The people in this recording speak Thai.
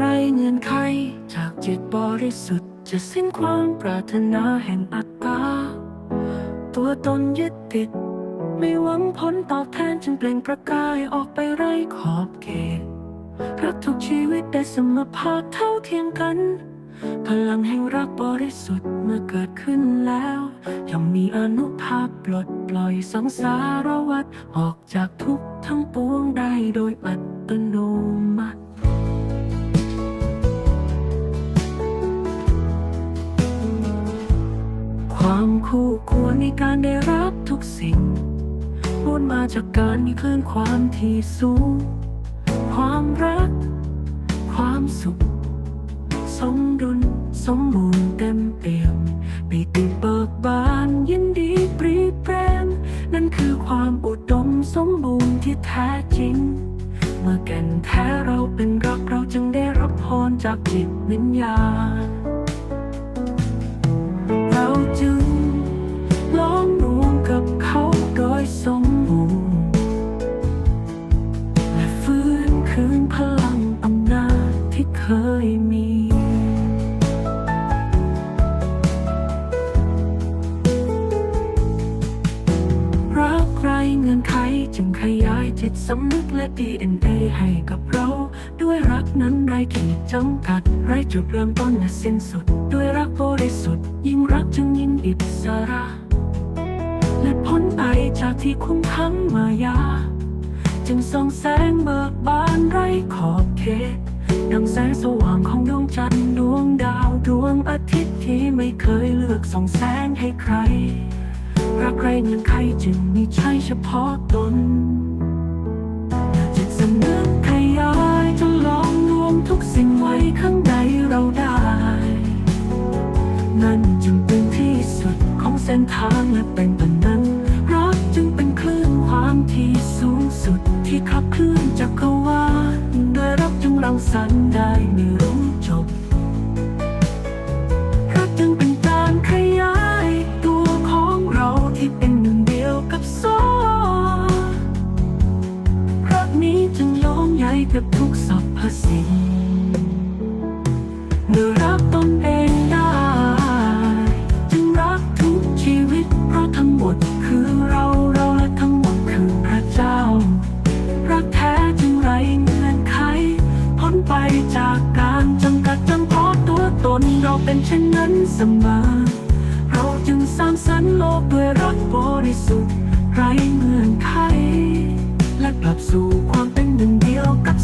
ไรเงื่อนไข จากจิตบริสุทธิ์ จะสิ้นความปรารถนาแห่งอัตตา ตัวตนยึดติด ไม่หวังผลตอบแทนจึงเปล่งประกายออกไปไร้ขอบเขตรักทุกชีวิตได้สมภาคเท่าเทียมกัน พลังแห่งรักบริสุทธิ์เมื่อเกิดขึ้นแล้วย่อมมีอนุภาพปลดปล่อยสังสารวัฏออกจากทุกทั้งปวงได้โดยอัตโนมัติ ความคู่ควรในการได้รับทุกสิ่งล้วนมาจากการมีคลื่นความที่สูง ความรัก ความสุข สมดุลสมบูรณ์เต็มเปี่ยมปีติเบิกบานยินดีปรีแปรมนั่นคือความอุดมสมบูรณ์ที่แท้จริง เมื่อแก่นแท้เราเป็นรักเราจึงได้รับพรจากจิตวิญญาณ จึงล้อมรวมกับเขาโดยสมบูรณ์และฟื้นคืนพลังอำนาจที่เคยมีรักไรเงื่อนไขจึงขยายจิตสำนึกและ DNA ให้กับเรา ด้วยรักนั้นไรขีดจำกัด ไรจุดเริ่มต้นและสิ้นสุดด้วยรัก บริสุทธิ์ ยิ่งรักจึงยิ่งอิสระ และพ้นไปจากที่คุ้มขังมายา จึงส่องแสงเบิกบานไร้ขอบเขตดังแสงสว่างของดวงจันทร์ดวงดาว ดวงอาทิตย์ที่ไม่เคยเลือกส่องแสงให้ใคร รักใครเงินใครจึงมีใช่เฉพาะตนจิตสำนึกขยายจนล้อมรวมทุกสิ่งไว้ข้าง ทางและเป็นปันนั้น รักจึงเป็นคลื่นความที่สูงสุดที่ขับเคลื่อนจักรวาลโดยรักจึงรังสรรค์ได้ไม่รู้จบ รักจึงเป็นการขยายตัวของเราที่เป็นหนึ่งเดียวกับโซ่รักนี้จึงโยงใยกับทุกสรรพสิ่งเมื่อรัก จากการจำกัดจำเพาะตัวตนเราเป็นเช่นนั้นเสมอเราจึงสร้างสรรค์โลกด้วยรับริสุทธิ์ไร้เงื่อนไข และกลับสู่ความเป็นหนึ่งเดียวกับ